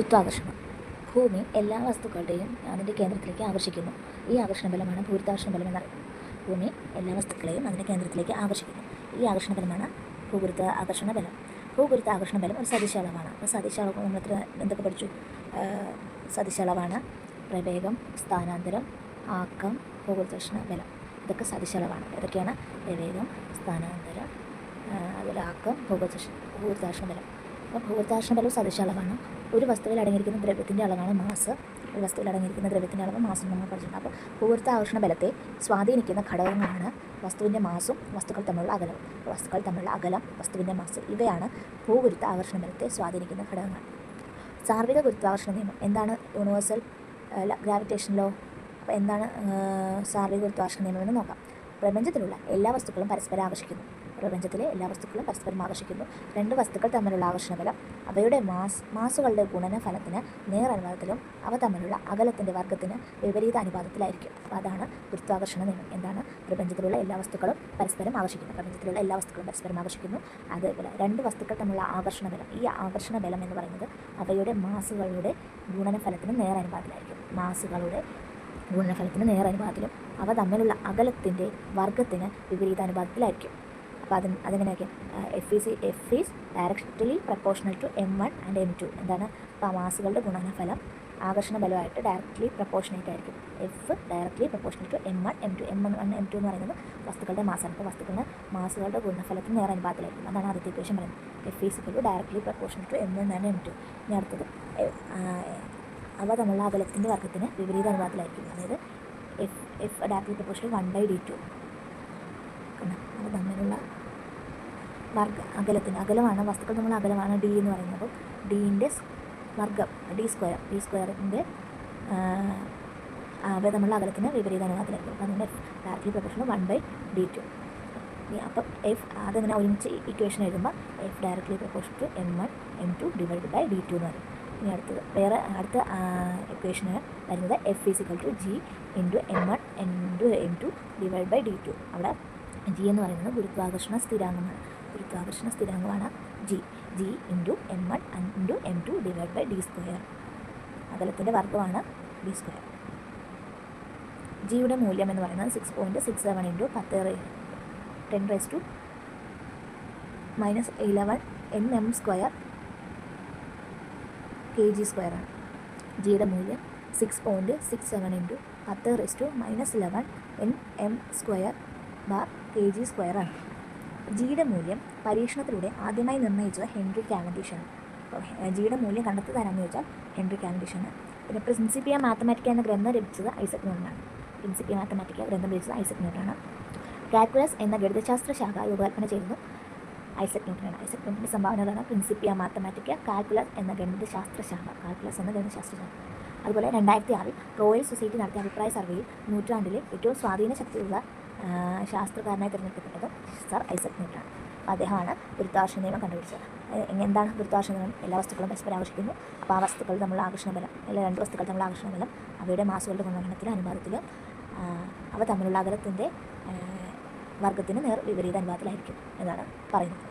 ഗുരുത്വാകർഷണം ഭൂമി എല്ലാ വസ്തുക്കളുടെയും അതിന്റെ കേന്ദ്രത്തിലേക്ക് ആകർഷിക്കുന്നു. ഈ ആകർഷണ ബലമാണ് ഭൂരിതാകർഷണ ബലം എന്നറിയുന്നത് ഭൂമി എല്ലാ വസ്തുക്കളെയും അതിന്റെ കേന്ദ്രത്തിലേക്ക് ആകർഷിക്കുന്നു. ഈ ആകർഷണ ബലമാണ് ഭൂഗുരുത്വ ആകർഷണ ബലം. ഭൂഗുരുത്വ ആകർഷണ ബലം ഒരു സദിശ അപ്പോൾ സദിശ നമ്മൾ എത്ര എന്തൊക്കെ പഠിച്ചു? സദിശ പ്രവേഗം സ്ഥാനാന്തരം ആക്കം ഭൂഗുരുത്വാകർഷണ ബലം. ഇതൊക്കെ സദിശ അളവാണ് ഏതൊക്കെയാണ് പ്രവേഗം സ്ഥാനാന്തരം അതുപോലെ ആക്കം ഭൂഗുരുത്വാകർഷ ഭൂഗുരുത്വാകർഷണ ബലം. അപ്പോൾ ഭൂഗുരുത്വാകർഷണ ബലവും സദൃശ അളവാണ്. ഒരു വസ്തുവിൽ അടങ്ങിയിരിക്കുന്ന ദ്രവ്യത്തിന്റെ അളവാണ് മാസ്. ഒരു വസ്തുവിൽ അടങ്ങിയിരിക്കുന്ന ദ്രവ്യത്തിന്റെ അളവ് മാസം നമ്മൾ പഠിച്ചിട്ടുണ്ട്. അപ്പോൾ ഭൂഗുരുത്വാകർഷണ ബലത്തെ സ്വാധീനിക്കുന്ന ഘടകങ്ങളാണ് വസ്തുവിന്റെ മാസും വസ്തുക്കൾ തമ്മിലുള്ള അകലം വസ്തുക്കൾ തമ്മിലുള്ള അകലം വസ്തുവിന്റെ മാസ് ഇവയാണ് ഭൂഗുരുത്വ ആകർഷണ ബലത്തെ സ്വാധീനിക്കുന്ന ഘടകങ്ങൾ. സാർവിക ഗുരുത്വാകർഷണ നിയമം എന്താണ്? യൂണിവേഴ്സൽ ഗ്രാവിറ്റേഷൻ ലോ അപ്പോൾ എന്താണ് സാർവിക ഗുരുത്വാകർഷണ നിയമം എന്ന് നോക്കാം. പ്രപഞ്ചത്തിലുള്ള എല്ലാ വസ്തുക്കളും പരസ്പരം ആകർഷിക്കുന്നു. പ്രപഞ്ചത്തിലെ എല്ലാ വസ്തുക്കളും പരസ്പരം ആകർഷിക്കുന്നു. രണ്ട് വസ്തുക്കൾ തമ്മിലുള്ള ആകർഷണബലം അവയുടെ മാസ് മാസുകളുടെ ഗുണനഫലത്തിന് നേരനുപാതത്തിലും അവ തമ്മിലുള്ള അകലത്തിന്റെ വർഗത്തിന് വിപരീത അനുപാതത്തിലായിരിക്കും. അപ്പോൾ അതാണ് ഗുരുത്വാകർഷണ നിയമം. എന്താണ്? പ്രപഞ്ചത്തിലുള്ള എല്ലാ വസ്തുക്കളും പരസ്പരം ആകർഷിക്കുന്നു. പ്രപഞ്ചത്തിലുള്ള എല്ലാ വസ്തുക്കളും പരസ്പരം ആകർഷിക്കുന്നു. അതേപോലെ രണ്ട് വസ്തുക്കൾ തമ്മിലുള്ള ആകർഷണ ബലം ഈ ആകർഷണ ബലം എന്ന് പറയുന്നത് അവയുടെ മാസുകളുടെ ഗുണനഫലത്തിന് നേരനുപാതത്തിലായിരിക്കും മാസുകളുടെ ഗുണനഫലത്തിന് നേരനുപാതത്തിലും അവ തമ്മിലുള്ള അകലത്തിന്റെ വർഗത്തിന് വിപരീത അനുപാതത്തിലായിരിക്കും. അപ്പോൾ അത് അതെങ്ങനെയൊക്കെ F is F is directly proportional to M one and M two എന്താണ്? അപ്പോൾ മാസുകളുടെ ഗുണനഫലം ആകർഷണ ബലമായിട്ട് ഡയറക്റ്റ്ലി പ്രപ്പോർഷനേറ്റ് ആയിരിക്കും. F directly proportional to M one M two M one M two എന്ന് പറയുന്നത് വസ്തുക്കളുടെ മാസമാണ് അപ്പോൾ വസ്തുക്കളുടെ മാസുകളുടെ ഗുണഫലത്തിന് നേരെ അനുപാതത്തിലായിരിക്കും. അതാണ് ആദ്യത്തെ ഇക്വേഷൻ പറയുന്നത്. F is to directly proportional to M one and M two ഇനി അടുത്തത് അവ തമ്മിലുള്ള അകലത്തിന്റെ വർഗത്തിന് വിപരീത അനുപാതത്തിലായിരിക്കും. അതായത് F F directly proportional one by D two അവ തമ്മിലുള്ള വർഗ അകലത്തിന് അകലമാണ് വസ്തുക്കൾ നമ്മൾ അകലമാണ് ഡി എന്ന് പറയുന്നത്. ഡീന്റെ വർഗം ഡി സ്ക്വയർ ഡി സ്ക്വയറിന്റെ അവ തമ്മിലുള്ള അകലത്തിന് വിപരീത അനുപാതത്തിലായിരിക്കും. അപ്പോൾ അതിന്റെ directly proportional one by D two അപ്പം എഫ് അതെങ്ങനെ ഒരുമിച്ച് ഇക്വേഷൻ എഴുതുമ്പോൾ F directly proportion to M one M two divide by D two എന്ന് പറയും. ഇനി അടുത്തത് വേറെ അടുത്ത ഇക്വേഷന് വരുന്നത് F is equal to G into M one into M two divide by D two അവിടെ ജി എന്ന് പറയുന്നത് ഗുരുത്വാകർഷണ സ്ഥിരാംഗമാണ് ഗുരുത്വാകർഷണ സ്ഥിരാംഗമാണ് G. G into M one into M two divide by D square. അകലത്തിന്റെ വർഗമാണ് ഡി സ്ക്വയർ. ജിയുടെ മൂല്യം എന്ന് പറയുന്നത് six point six seven into പത്ത് ten raise to minus eleven N M square K G സ്ക്വയറാണ് ജിയുടെ മൂല്യം six point six seven into പത്ത് raise to minus eleven N M square bar K G സ്ക്വയറാണ് ജിയുടെ മൂല്യം പരീക്ഷണത്തിലൂടെ ആദ്യമായി നിർണയിച്ചത് ഹെൻറി കാവൻഡിഷാണ് അപ്പോൾ ജിയുടെ മൂല്യം കണ്ടെത്തി തരാമെന്ന് ചോദിച്ചാൽ ഹെൻറി കാവൻഡിഷാണ് പിന്നെ പ്രിൻസിപ്പിയ മാത്തമാറ്റിക്ക എന്ന ഗ്രന്ഥം ലഭിച്ചത് ഐസക് ന്യൂട്ടനാണ് പ്രിൻസിപ്പിയ മാത്തമാറ്റിക്ക ഗ്രന്ഥം ലഭിച്ചത് ഐസക് ന്യൂട്ടനാണ് കാൽക്കുലസ് എന്ന ഗണിതശാസ്ത്ര ശാഖ രൂപകൽപ്പന ചെയ്തത് ഐസക് ന്യൂട്ടനാണ് ഐസക് ന്യൂട്ടന്റെ സംഭാവനകളാണ് പ്രിൻസിപ്പിയ മാത്തമാറ്റിക്ക കാൽക്കുലസ് എന്ന ഗണിതശാസ്ത്ര ശാഖ. കാൽക്കുലസ് എന്ന ഗണിതശാസ്ത്ര ശാഖ. അതുപോലെ രണ്ടായിരത്തി ആറിൽ റോയൽ സൊസൈറ്റി നടത്തിയ അഭിപ്രായ സർവേയിൽ നൂറ്റാണ്ടിലെ ഏറ്റവും സ്വാധീന ശക്തിയുള്ള ശാസ്ത്രകാരനായി തിരഞ്ഞെടുക്കപ്പെട്ടത് സർ ഐസക് ന്യൂട്ടനാണ്. അപ്പോൾ അദ്ദേഹമാണ് ഗുരുത്വാകർഷണ നിയമം കണ്ടുപിടിച്ചത്. എന്താണ് ഗുരുത്വാകർഷണ നിയമം? എല്ലാ വസ്തുക്കളും പരസ്പരം ആകർഷിക്കുന്നു അപ്പോൾ ആ വസ്തുക്കൾ നമ്മൾ ആകർഷണ ബലം എല്ലാ രണ്ട് വസ്തുക്കൾ തമ്മിലുള്ള ആകർഷണ ബലം അവയുടെ മാസുകളുടെ ഗുണഗണത്തിലും അനുപാതത്തിലും അവ തമ്മിലുള്ള അകലത്തിന്റെ വർഗത്തിന് നേർ വിപരീത അനുപാതത്തിലായിരിക്കും എന്നാണ് പറയുന്നത്.